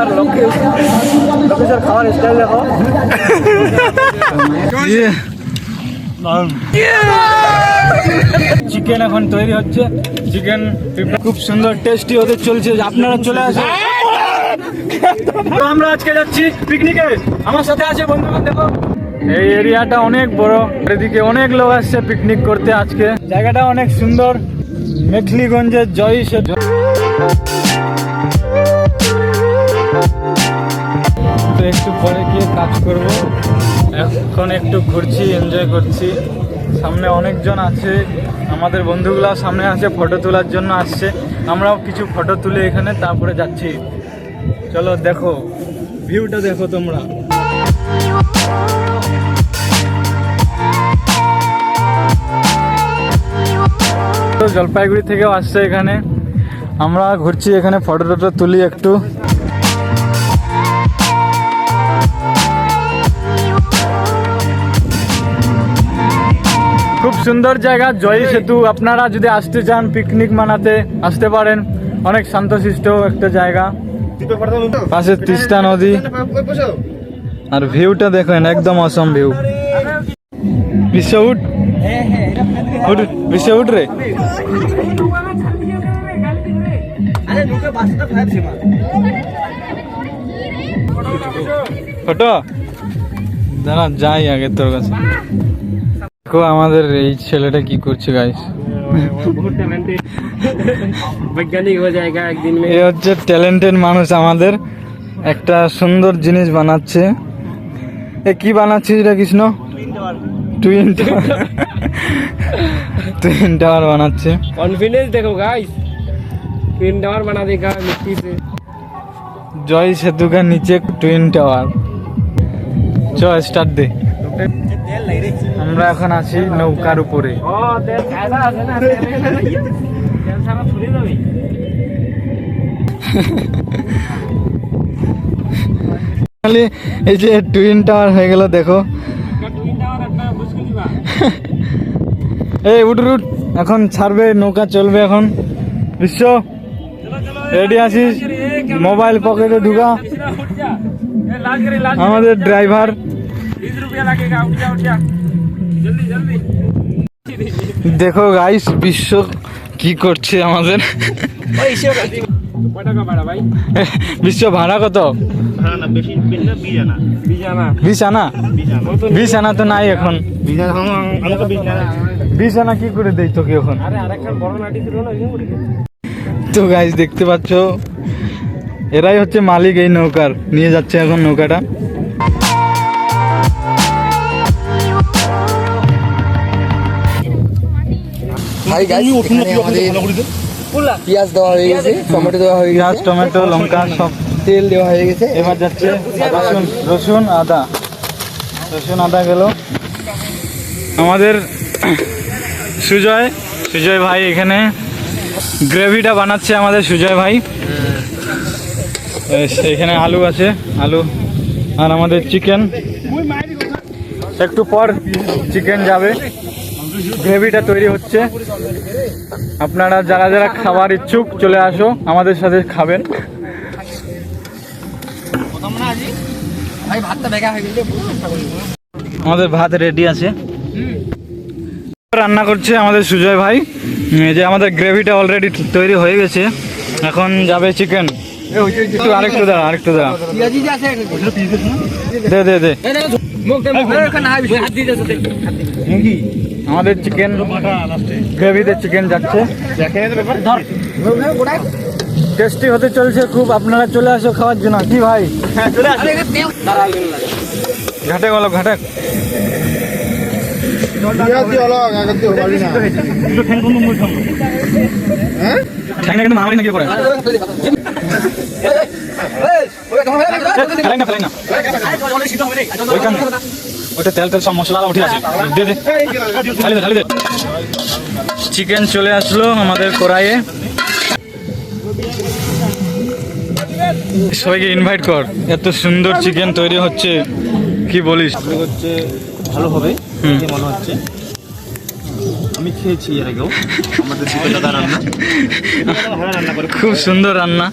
আর লোকেশ লোকেশের খাওয়ার স্টাইল দেখো। চিকেন এখন তৈরি হচ্ছে। চিকেন খুব সুন্দর টেস্টি হতে চলছে। আপনারা চলে আসুন। তো আমরা আজকে যাচ্ছি পিকনিকে আমার সাথে আছে বন্ধু বান্ধব। এই এরিয়াটা অনেক বড়। এদিকে অনেক লোক আসছে পিকনিক করতে আজকে। জায়গাটা অনেক সুন্দর। মেখলিগঞ্জের জয় সে কাজ করব। এখন একটু ঘুরছি এনজয় করছি। সামনে অনেকজন আছে। আমাদের বন্ধুগুলা সামনে আছে ফটো তোলার জন্য আসছে। আমরাও কিছু ফটো তুলে এখানে, তারপরে যাচ্ছি। চলো, দেখো। ভিউটা দেখো তোমরা। জলপাইগুড়ি থেকেও আসছে এখানে। আমরা ঘুরছি এখানে ফটো টটো তুলি একটু। সুন্দর জায়গা জয়ী সেতু। আপনারা যদি আসতে চান পিকনিক মানাতে আসতে পারেন। অনেক শান্তশিষ্ট একটা জায়গা। পাশে তিস্তা নদী। আর ভিউটা দেখেন একদম অসম ভিউ বিশ্ব উঠ উঠ বিশ্ব উঠ রে? ফটো? দাঁড়া যাই আগে তোর কাছে। দেখো আমাদের এই ছেলেটা কি করছে গাইস এ হচ্ছে মানুষ আমাদের। একটা সুন্দর জিনিস বানাচ্ছে। এ কি বানাচ্ছিস Krishna? Twin tower twin tower বানাচ্ছে। দেখো গাইস টাওয়ার জয় সেতুকার নিচে টুইন টাওয়ার চ স্টার্ট দে। আমরা এখন আছি নৌকার উপরে। এই যে টুইন টাওয়ার হয়ে গেল দেখো। এই উঠ উঠ এখন ছাড়বে নৌকা চলবে এখন। বিশ্ব রেডি আছিস? মোবাইল পকেটে ঢুকা। আমাদের ড্রাইভার। দেখো গাইস বিশ্ব কি করছে আমাদের? বিশ্ব ভাড়া কত? বিছানা। বিছানা। তো নাই এখন। বিছানা কি করে দেই তোকে এখন? তো গাইস দেখতে পাচ্ছ? এরাই হচ্ছে মালিক এই নৌকার। নিয়ে যাচ্ছে এখন নৌকাটা। হাই গাইস এখানে আমাদের পেঁয়াজ দেওয়া হয়ে গেছে টমেটো দেওয়া হয়ে পেঁয়াজ গেছে টমেটো লঙ্কা সব। তেল দেওয়া হয়ে গেছে। এবার যাচ্ছে রসুন রসুন আদা। রসুন আদা গেল। আমাদের সুজয় সুজয় ভাই এখানে গ্রেভিটা বানাচ্ছে আমাদের সুজয় ভাই। এখানে আলু আছে আলু আর আমাদের চিকেন। একটু পর চিকেন যাবে। গ্রেভিটা তৈরি হচ্ছে। আপনারা যারা যারা খাবার ইচ্ছুক চলে আসো, আমাদের সাথে খাবেন। আমাদের ভাত রেডি আছে। রান্না করছে আমাদের সুজয় ভাই। যে আমাদের গ্রেভিটা অলরেডি তৈরি হয়ে গেছে। এখন যাবে চিকেন আরেকটু দাঁড়া আরেকটু দাঁড়া পেঁয়াজি যে আছে দে দে দে। হাত দিয়ে যাচ্ছে আমাদের চিকেন গ্রেভিতে চিকেন যাচ্ছে। টেস্টি হতে চলছে খুব আপনারা চলে আসো খাওয়ার জন্য। কি ভাই? ঘাটে বলো ঘাটে। ওটা তেল তেল সব মশলা উঠে আছে। দে দে। ঢালি দে ঢালি দে। চিকেন চলে আসলো আমাদের কড়াইয়ে। সবাইকে ইনভাইট কর। এত সুন্দর চিকেন তৈরি হচ্ছে। কি বলিস? হচ্ছে ভালো হবে মনে হচ্ছে আমি খেয়েছি এর আগেও আমাদের দাদা রান্না ভালো রান্না করে খুব সুন্দর রান্না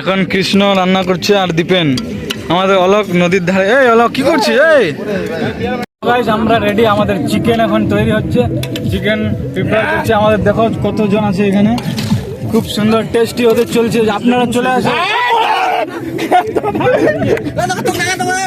এখন কৃষ্ণ রান্না করছে আর দীপেন আমাদের অলোক নদীর ধারে এই অলোক কি করছিস এই গাইস আমরা রেডি আমাদের চিকেন এখন তৈরি হচ্ছে চিকেন প্রিপেয়ার করছে আমাদের দেখো কতজন আছে এখানে খুব সুন্দর টেস্টি হতে চলছে আপনারা চলে আসুন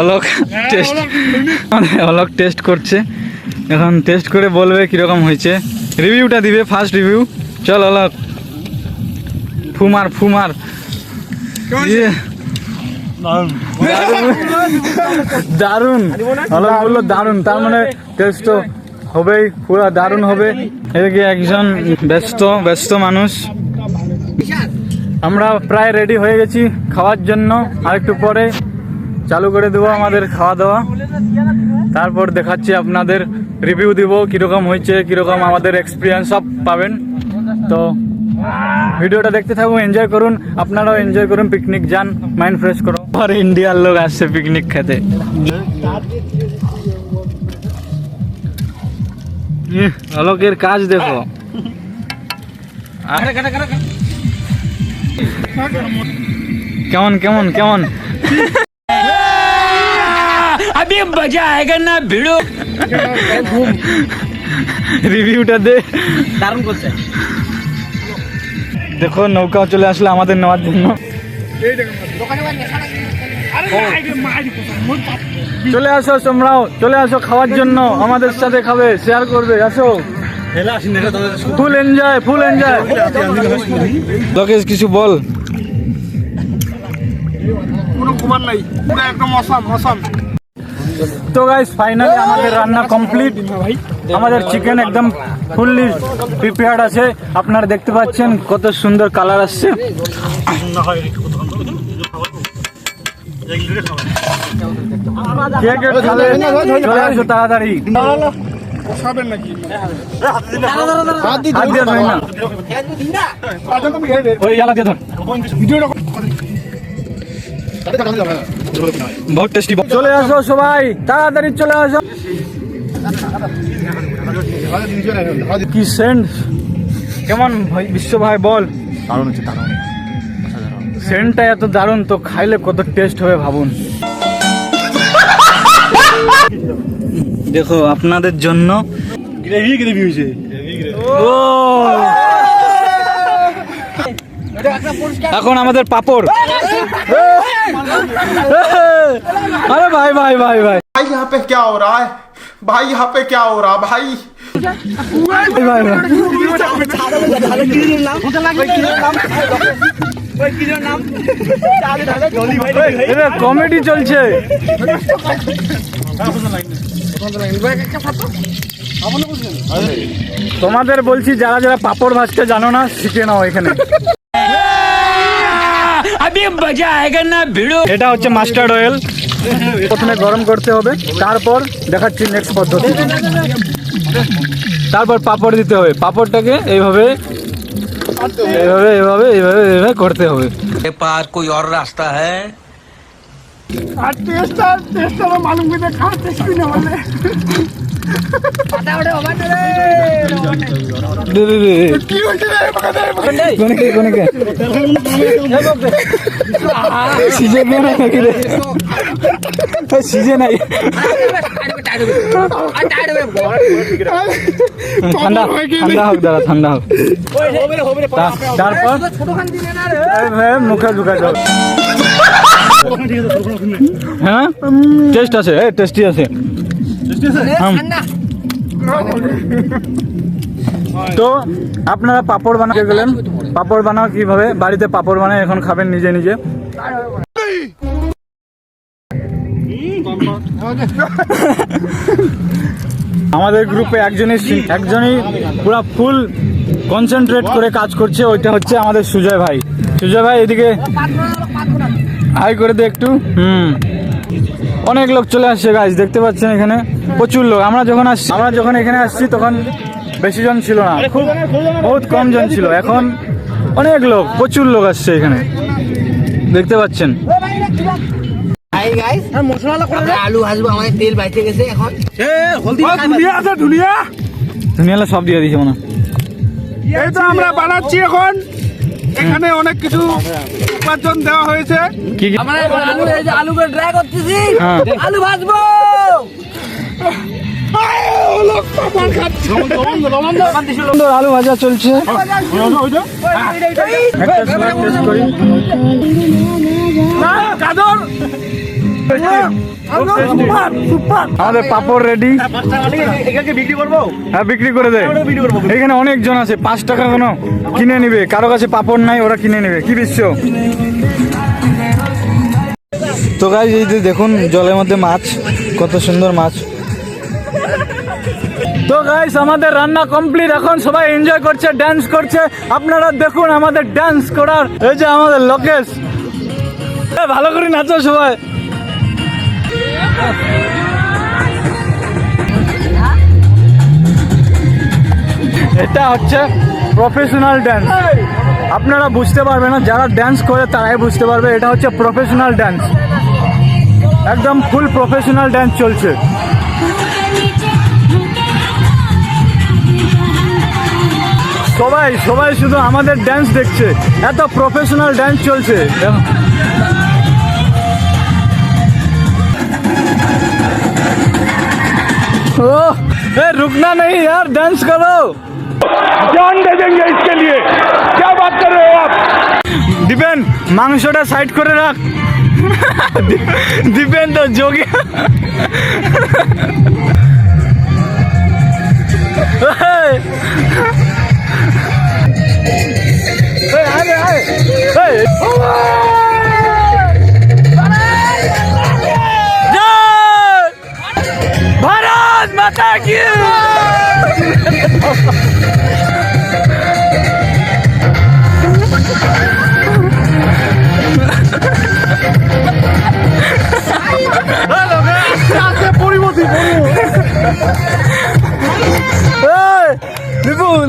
অলোক টেস্ট অলোক টেস্ট করছে। এখন টেস্ট করে বলবে কীরকম হয়েছে। রিভিউটা দিবে ফার্স্ট রিভিউ চল অলোক। ফুমার ফুমার। ইয়ে। দারুণ অলোক বলল দারুণ তার মানে টেস্ট তো হবেই, পুরো দারুণ হবে। এদিকে একজন ব্যস্ত ব্যস্ত মানুষ। আমরা প্রায় রেডি হয়ে গেছি খাওয়ার জন্য। আরেকটু পরে চালু করে দেবো আমাদের খাওয়া দাওয়া। তারপর দেখাচ্ছি আপনাদের রিভিউ দিব কীরকম হয়েছে কীরকম আমাদের এক্সপিরিয়েন্স সব পাবেন। তো ভিডিওটা দেখতে থাকুন এনজয় করুন আপনারাও এনজয় করুন পিকনিক যান মাইন্ড ফ্রেশ করুন আর ইন্ডিয়ার লোক আসছে পিকনিক খেতে। ইহ, অলোকের কাজ দেখো। কেমন কেমন কেমন? अभी मजा आएगा ना भिड़ो রিভিউটা দে দারুণ করছে দেখো নৌকা চলে আসলো আমাদের নেওয়ার জন্য চলে আসো তোমরাও চলে আসো খাওয়ার জন্য আমাদের সাথে খাবে শেয়ার করবে আসো full enjoy full enjoy Lokesh কিছু বল তো গাইস ফাইনালি আমাদের রান্না কমপ্লিট আমাদের চিকেন একদম ফুললি প্রিপেয়ার্ড আছে। আপনারা দেখতে পাচ্ছেন কত সুন্দর কালার আসছে। চলে আসো তাড়াতাড়ি। হাত দিয়ে ধরে বহুত টেস্টি চলে আসো সবাই, তাড়াতাড়ি চলে আসো। কি সেন্ট কেমন ভাই, বিশ্ব ভাই, বল। দারুণ হচ্ছে দারুণ সেন্টটা এত দারুণ, তো খাইলে কত টেস্ট হবে ভাবুন। দেখো, আপনাদের জন্য গ্রেভি গ্রেভি হয়েছে। এখন আমাদের পাপড়। আরে ভাই ভাই ভাই ভাই भाई यहाँ पे क्या हो रहा है भाई यहाँ पे क्या हो रहा है भाई ভাই ভাই কমেডি চলছে তোমাদের বলছি যারা যারা পাপড় ভাজতে জানো না শিখে নাও এখানে अभी मजा आएगा ना भिड़ो এটা হচ্ছে মাস্টার্ড অয়েল প্রথমে গরম করতে হবে তারপর দেখাচ্ছি নেক্সট পদ্ধতি তারপর পাপড় দিতে হবে পাপড়টাকে এইভাবে এইভাবে এইভাবে এইভাবে এইভাবে করতে হবে के पास कोई और रास्ता है দে দে দে কোনে কে কোনে কে সিজে নে না নাকি রে সিজে নাই ঠান্ডা ঠান্ডা হোক দাদা ঠান্ডা হোক তা- তারপর মুখে ঢুকা যাও হ্যাঁ টেস্ট আছে এ টেস্টি আছে। তো আপনারা পাপড় বানাতে গেলেন। পাপড় বানাও কীভাবে? বাড়িতে পাপড় বানায় এখন খাবেন নিজে নিজে। আমাদের গ্রুপে একজনই একজনই পুরো ফুল কনসেন্ট্রেট করে কাজ করছে ওইটা হচ্ছে আমাদের সুজয় ভাই। সুজয় ভাই এদিকে হাই করে দে একটু। হুম। অনেক লোক চলে আসছে গাইজ দেখতে পাচ্ছেন এখানে? প্রচুর লোক। আমরা যখন আসছি আমরা যখন এখানে আসছি তখন বেশি জন ছিল না। খুব বহুত কম জন ছিল। এখন অনেক লোক প্রচুর লোক আসছে এখানে। দেখতে পাচ্ছেন? আলু ভাজবো আমাদের তেল বাইতে গেছে এখন। ধুনিয়ালা সব দিয়ে দিয়েছে মনে হয়। এই তো আমরা বানাচ্ছি এখন। এখানে অনেক কিছু উপার্জন দেওয়া হয়েছে। কি কি? আমরা আলু এই যে আলু করে ড্রাই করতেছি। হ্যাঁ। আলু ভাজবো। সুন্দর আলু ভাজা চলছে। আমাদের পাপড় রেডি বিক্রি করব? হ্যাঁ বিক্রি করে দে। এখানে অনেক জন আছে পাঁচ টাকা কোনো? কিনে নিবে। কারও কাছে পাপড় নাই ওরা কিনে নেবে। কি বিশ্ব তো গাইজ এই যে দেখুন জলের মধ্যে মাছ কত সুন্দর মাছ। তো গাইস আমাদের রান্না কমপ্লিট এখন সবাই এনজয় করছে ডান্স করছে। আপনারা দেখুন আমাদের ডান্স করার। এই যে আমাদের লোকেশ। ভালো করে নাচো সবাই। এটা হচ্ছে প্রফেশনাল ড্যান্স আপনারা বুঝতে পারবেন না, যারা ড্যান্স করে তারাই বুঝতে পারবে, এটা হচ্ছে প্রফেশনাল ড্যান্স একদম ফুল প্রফেশনাল ড্যান্স চলছে। সবাই সবাই শুধু আমাদের ড্যান্স দেখছে। এত প্রফেশনাল ড্যান্স চলছে। দেখো। ओह, ए, रुकना नहीं यार डांस करो जान दे देंगे इसके लिए क्या बात कर रहे हो आप दीपेन মাংসটা সাইড করে রাখ দীপেন তো যোগী এই, এই, আরে, আরে, ভারত মাতা কি এই, বিপুল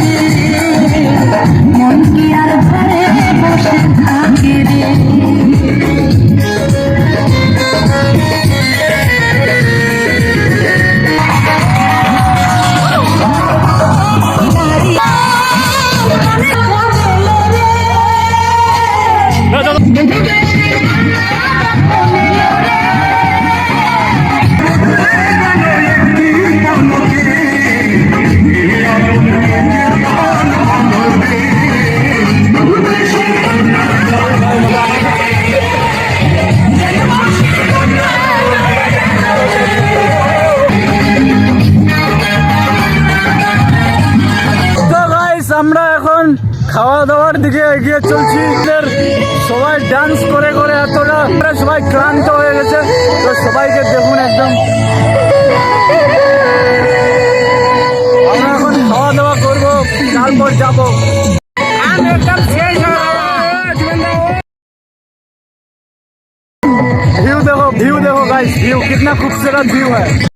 কি আর ঘরে বসে থাকে রে খাওয়া দাওয়ার দিকে এগিয়ে চলছি। সবাই ডান্স করে করে এতটা সবাই ক্লান্ত হয়ে গেছে। তো সবাইকে দেখুন একদম। আমরা এখন খাওয়া দাওয়া করব তারপর যাব। ভিউ দেখো ভিউ দেখো গাইস ভিউ। কিতনা খুবসুরত ভিউ है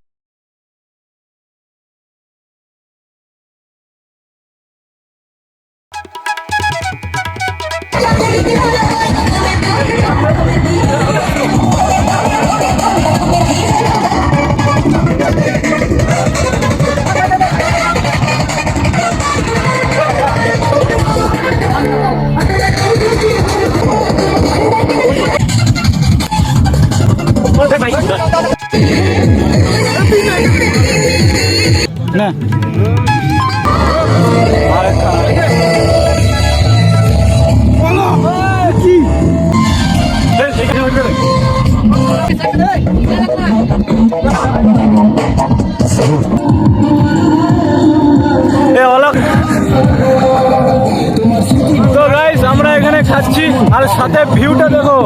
তো গাইস আমরা এখানে খাচ্ছি আর সাথে ভিউটা দেখো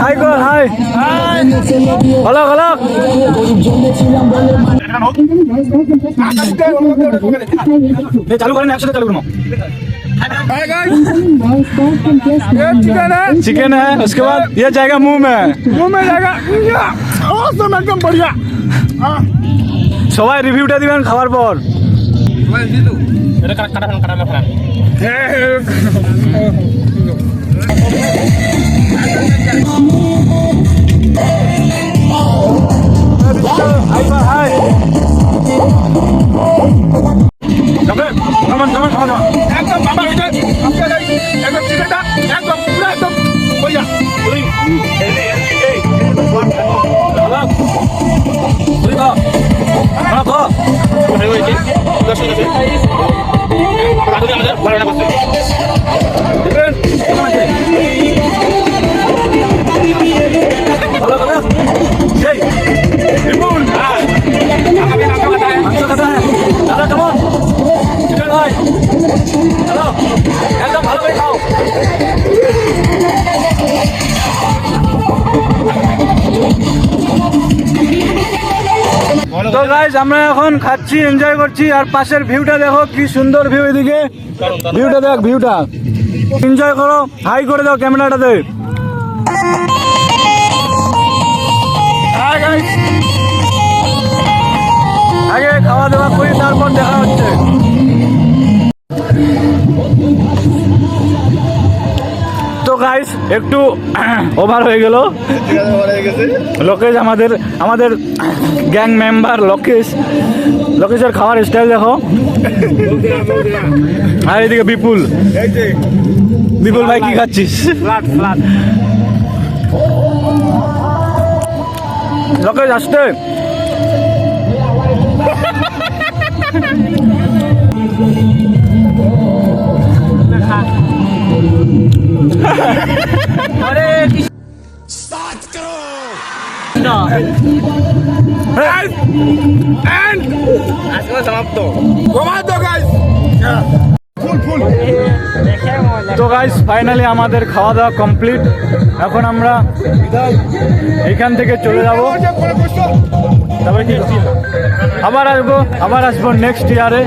হাই কর হাই অলক অলক এ, চালু করেন একসাথে চালু করো हाय गाइस ये चिकन है चिकन है उसके बाद ये जाएगा मुंह में मुंह में जाएगा একদম বড়িয়া। সবাই রিভিউটা দিবেন খাওয়ার পর। একদম বাবা একদম একদম একদম, পুরো একদম একদম একদম ভালো করে খাও। তো গাইজ আমরা এখন খাচ্ছি এনজয় করছি, আর পাশের ভিউটা দেখো, কি সুন্দর ভিউ এদিকে। ভিউটা দেখ ভিউটা এনজয় করো হাই করে দাও ক্যামেরাটাতে. আগে খাওয়া দাওয়া করি, তারপর দেখা হচ্ছে। গাইস একটু ওভার হয়ে গেল। লোকেশ আমাদের আমাদের গ্যাং মেম্বার লোকেশ লোকেশের খাওয়ার স্টাইল দেখো। আর এদিকে বিপুল। বিপুল ভাই কি খাচ্ছিস? লোকেশ আসতে। তো গাইস ফাইনালি আমাদের খাওয়া দাওয়া কমপ্লিট এখন আমরা এখান থেকে চলে যাব। আবার আসব আবার আসব নেক্সট ইয়ারে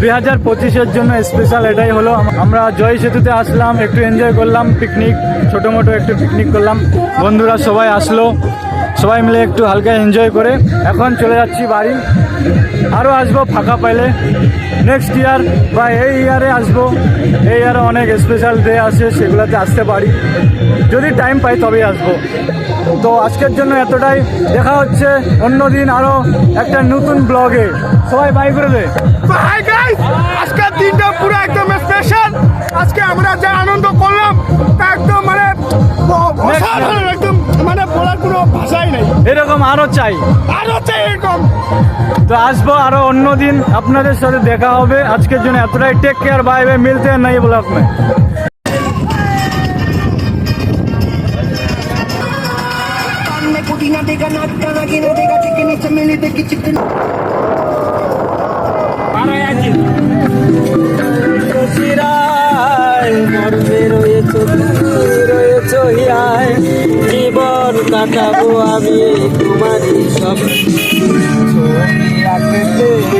দুই হাজার পঁচিশের জন্য স্পেশাল এটাই হলো। আমরা জয় সেতুতে আসলাম, একটু এনজয় করলাম পিকনিক ছোটো মোটো একটু পিকনিক করলাম। বন্ধুরা সবাই আসলো, সবাই মিলে একটু হালকা এনজয় করে। এখন চলে যাচ্ছি বাড়ি। আরও আসব ফাঁকা পাইলে। নেক্সট ইয়ার বা এই ইয়ারে আসব। এই ইয়ারে অনেক স্পেশাল ডে আছে, সেগুলোতে আসতে পারি। যদি টাইম পাই তবেই আসব। তো আজকের জন্য এতটাই। দেখা হচ্ছে অন্যদিন আরও একটা নতুন ব্লগে। সবাই বাই করে দে। আজকের দিনটা পুরো একদম স্পেশাল আজকে আমরা যা আনন্দ করলাম তা একদম মানে একদম মানে বলার কোনো ভাষাই নেই। এরকম আরও চাই। আরও চাই এরকম। তো আসব আরও অন্য দিন। আপনাদের সাথে দেখা হবে। আজকের জন্য এতটাই। টেক কেয়ার বাই বাই মিলতে নেই ব্লগ মে চিকেন। জীবন কাটাবো আমি তোমারই সব ছবি আঁকতে